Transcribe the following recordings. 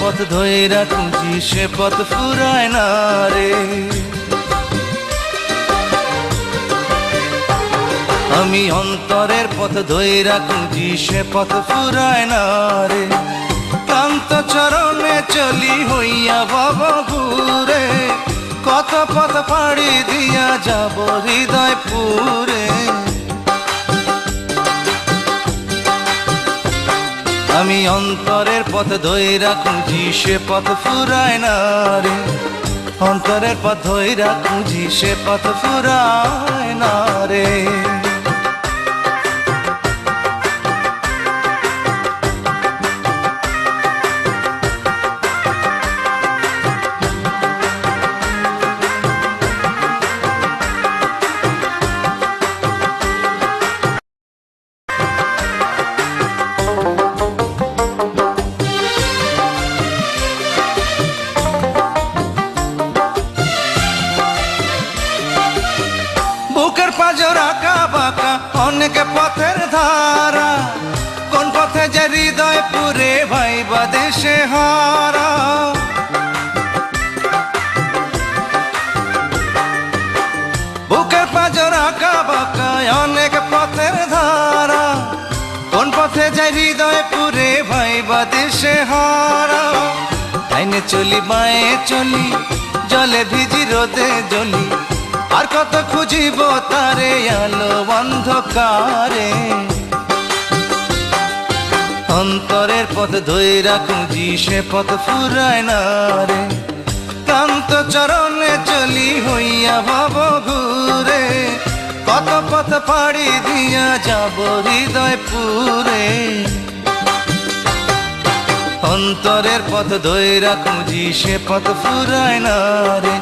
পথ ধৈরা খুঁজি সে পথ ফুরায় না রে। আমি অন্তরের পথ ধৈরা খুঁজি সে পথ ফুরায় না রে। ক্লান্ত চরণে চলি হইয়া ভব ঘুরে, কত পথ পাড়ি দিয়া যাব হৃদয় পুরে। আমি অন্তরের পথ ধৈরা খুঁজি, সে পথ ফুরায় না রে। অন্তরের পথ ধৈরা খুঁজি, সে পথ ফুরায় না রে। অনেক পথের ধারা? কোন পথে যে হৃদয় পুরে ভাইবা দেশে হারা? বুকের পাজর আঁকা বাঁকা অনেক পথের ধারা। কোন পথে যে হৃদয় পুরে ভাইবা দেশে হারা? আইনে চলি মায়ে চলি, জলে ভিজি, রোদে জ্বলি। আর কত খুঁজিব তারে আলো অন্ধকারে। অন্তরের পথ ধৈরা খুঁজি, সে পথ ফুরায় না রে। ক্লান্ত চরণে চলি হইয়া ভব ঘুরে। কত পথ পাড়ি দিয়া যাব হৃদয় পুরে অন্তরের পথ ধৈরা খুঁজি, সে পথ ফুরায় না রে।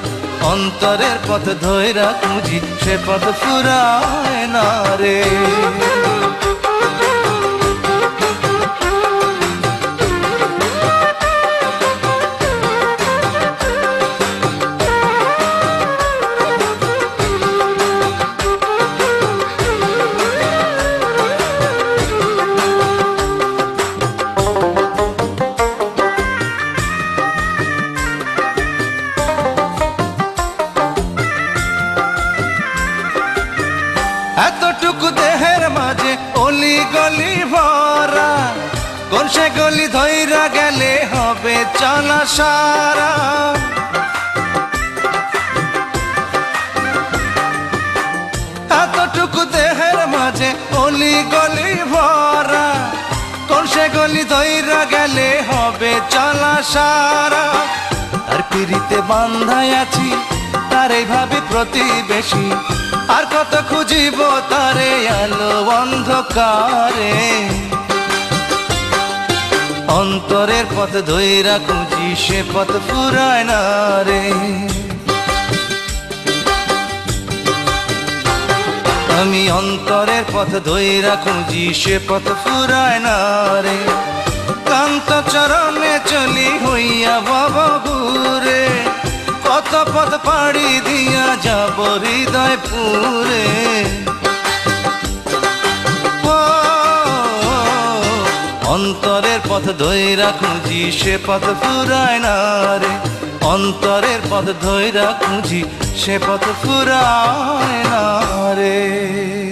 অন্তরের পথ ধৈরা খুঁজি সে পথ ফুরায় না রে। গলি ভরা, কোন সে গলি ধৈরা গেলে হবে চলা সারা। এতটুকু দেহের মাঝে অলি গলি ভরা, কোন সে গলি ধৈরা গেলে হবে চলা সারা। আর পিড়িতে বান্ধায় আছি, তার এইভাবে প্রতিবেশী আর কত খুঁজিব তারে আলো অন্ধকারে। অন্তরের পথ ধৈরা খুঁজি সে পথ ফুরায় না রে। আমি অন্তরের পথ ধৈরা খুঁজি সে পথ ফুরায় না রে। কান্ত চরণে চলি কত পথ পাড়ি দিয়া যাব হৃদয় পুরে অন্তরের পথ ধৈরা খুঁজি সে পথ ফুরায় না রে। অন্তরের পথ ধৈরা খুঁজি সে পথ ফুরায় না রে।